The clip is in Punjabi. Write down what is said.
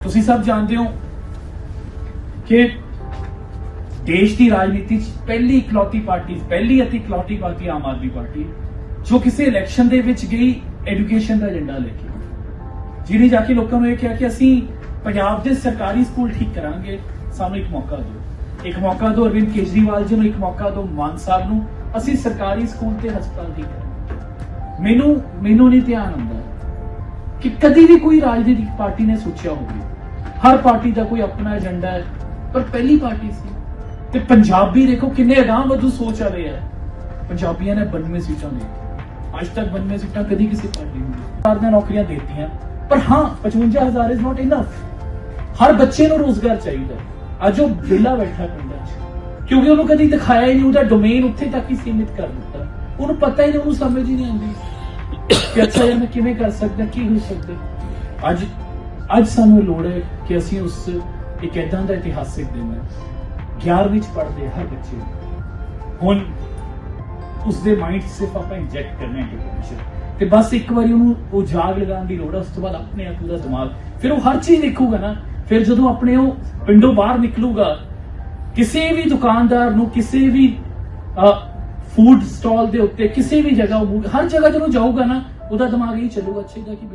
ਤੁਸੀਂ ਸਭ ਜਾਣਦੇ ਹੋ ਕਿ ਦੇਸ਼ ਦੀ ਰਾਜਨੀਤੀ 'ਚ ਪਹਿਲੀ ਇਕਲੌਤੀ ਪਾਰਟੀ, ਪਹਿਲੀ ਅਤੇ ਇਕਲੌਤੀ ਪਾਰਟੀ ਆਮ ਆਦਮੀ ਪਾਰਟੀ, ਜੋ ਕਿਸੇ ਇਲੈਕਸ਼ਨ ਦੇ ਵਿੱਚ ਗਈ ਐਜੂਕੇਸ਼ਨ ਦਾ ਏਜੰਡਾ ਲੈ ਕੇ ਜਿਹਨੇ ਜਾ ਕੇ ਲੋਕਾਂ ਨੂੰ ਇਹ ਕਿਹਾ ਕਿ ਅਸੀਂ ਪੰਜਾਬ ਦੇ ਸਰਕਾਰੀ ਸਕੂਲ ਠੀਕ ਕਰਾਂਗੇ, ਸਾਨੂੰ ਇੱਕ ਮੌਕਾ ਦਿਓ। ਇੱਕ ਮੌਕਾ ਦਿਓ ਅਰਵਿੰਦ ਕੇਜਰੀਵਾਲ ਜੀ ਨੂੰ, ਇੱਕ ਮੌਕਾ ਦਿਓ ਮਾਨ ਸਾਹਿਬ ਨੂੰ। ਅਸੀਂ ਸਰਕਾਰੀ ਸਕੂਲ ਤੇ ਹਸਪਤਾਲ ਠੀਕ ਕਰਾਂਗੇ। ਮੈਨੂੰ ਮੈਨੂੰ ਨਹੀਂ ਧਿਆਨ ਆਉਂਦਾ। ਕਿ ਕਦੀ ਵੀ ਕੋਈ ਰਾਜਨੀਤਿਕ ਪਾਰਟੀ ਨੇ ਸੋਚਿਆ ਹੋਵੇ। ਹਰ ਪਾਰਟੀ ਦਾ ਕੋਈ ਆਪਣਾ ਏਜੰਡਾ ਹੈ, ਪਰ ਪਹਿਲੀ ਪਾਰਟੀ ਸੀ। ਤੇ ਪੰਜਾਬੀ ਦੇਖੋ ਕਿੰਨੇ ਅਗਾਂਹ ਵਧੂ ਸੋਚ ਰਹੇ ਹੈ ਪੰਜਾਬੀਆਂ ਨੇ 92 ਸੀਟਾਂ ਦੇ ਅੱਜ ਤੱਕ 92 ਸੀਟਾਂ ਕਦੀ ਕਿਸੇ ਪਾਰਟੀ ਨੂੰ ਸਰਕਾਰ ਨੇ ਨੌਕਰੀਆਂ ਦਿੱਤੀਆਂ। ਪਰ ਹਾਂ 55000 ਇਜ਼ ਨਾਟ ਇਨਫ ਹਰ ਬੱਚੇ ਨੂੰ ਰੋਜ਼ਗਾਰ ਚਾਹੀਦਾ ਅੱਜ ਉਹ ਵਿਹਲਾ ਬੈਠਾ ਪਿੰਡਾਂ 'ਚ। ਕਿਉਂਕਿ ਉਹਨੂੰ ਕਦੀ ਦਿਖਾਇਆ ਹੀ ਨਹੀਂ, ਉਹਦਾ ਡੋਮੇਨ ਉੱਥੇ ਤੱਕ ਹੀ ਸੀਮਿਤ ਕਰ ਦਿੱਤਾ। ਉਹਨੂੰ ਪਤਾ ਹੀ ਨਹੀਂ, ਉਹਨੂੰ ਸਮਝ ਹੀ ਨਹੀਂ ਆਉਂਦੀ। ਕਿ ਅੱਛਾ ਯਾਰ ਮੈਂ ਕਿਵੇਂ ਕਰ ਸਕਦਾ, ਕੀ ਹੋ ਸਕਦਾ? ਅੱਜ ਅੱਜ ਸਾਨੂੰ ਲੋੜ ਹੈ ਕਿ ਅਸੀਂ ਉਸ ਇੱਕ ਏਦਾਂ ਦਾ ਇਤਿਹਾਸਿਕ ਦਿਨ ਹੈ। 11ਵੀਂ ਚ ਪੜ੍ਹਦੇ ਹਰ ਬੱਚੇ। ਹੁਣ ਉਸ ਦੇ ਮਾਈਂਡ ਸਿਰਫ ਆਪਾਂ ਇੰਜੈਕਟ ਕਰਨਾ ਹੈ ਇਨਫੋਰਮੇਸ਼ਨ ਤੇ ਬਸ ਇੱਕ ਵਾਰੀ ਉਹਨੂੰ ਉਹ ਜਾਗ ਲਗਾਉਣ ਦੀ ਲੋੜ ਹੈ, ਉਸ ਤੋਂ ਬਾਅਦ ਆਪਣੇ ਆਪ ਦਾ ਦਿਮਾਗ। ਫਿਰ ਉਹ ਹਰ ਚੀਜ਼ ਦੇਖੂਗਾ ਨਾ। ਫਿਰ ਜਦੋਂ ਆਪਣੇ ਉਹ ਪਿੰਡੋਂ ਬਾਹਰ ਨਿਕਲੂਗਾ, ਕਿਸੇ ਵੀ ਦੁਕਾਨਦਾਰ ਨੂੰ ਕਿਸੇ ਵੀ ਫੂਡ ਸਟਾਲ ਦੇ ਉੱਤੇ ਕਿਸੇ ਵੀ ਜਗ੍ਹਾ ਉਹ ਹਰ ਜਗ੍ਹਾ ਜਦੋਂ ਜਾਊਗਾ ਨਾ, ਉਹਦਾ ਦਿਮਾਗ ਇਹ ਚੱਲੂਗਾ, ਅੱਛਾ ਇਹਦਾ ਕੀ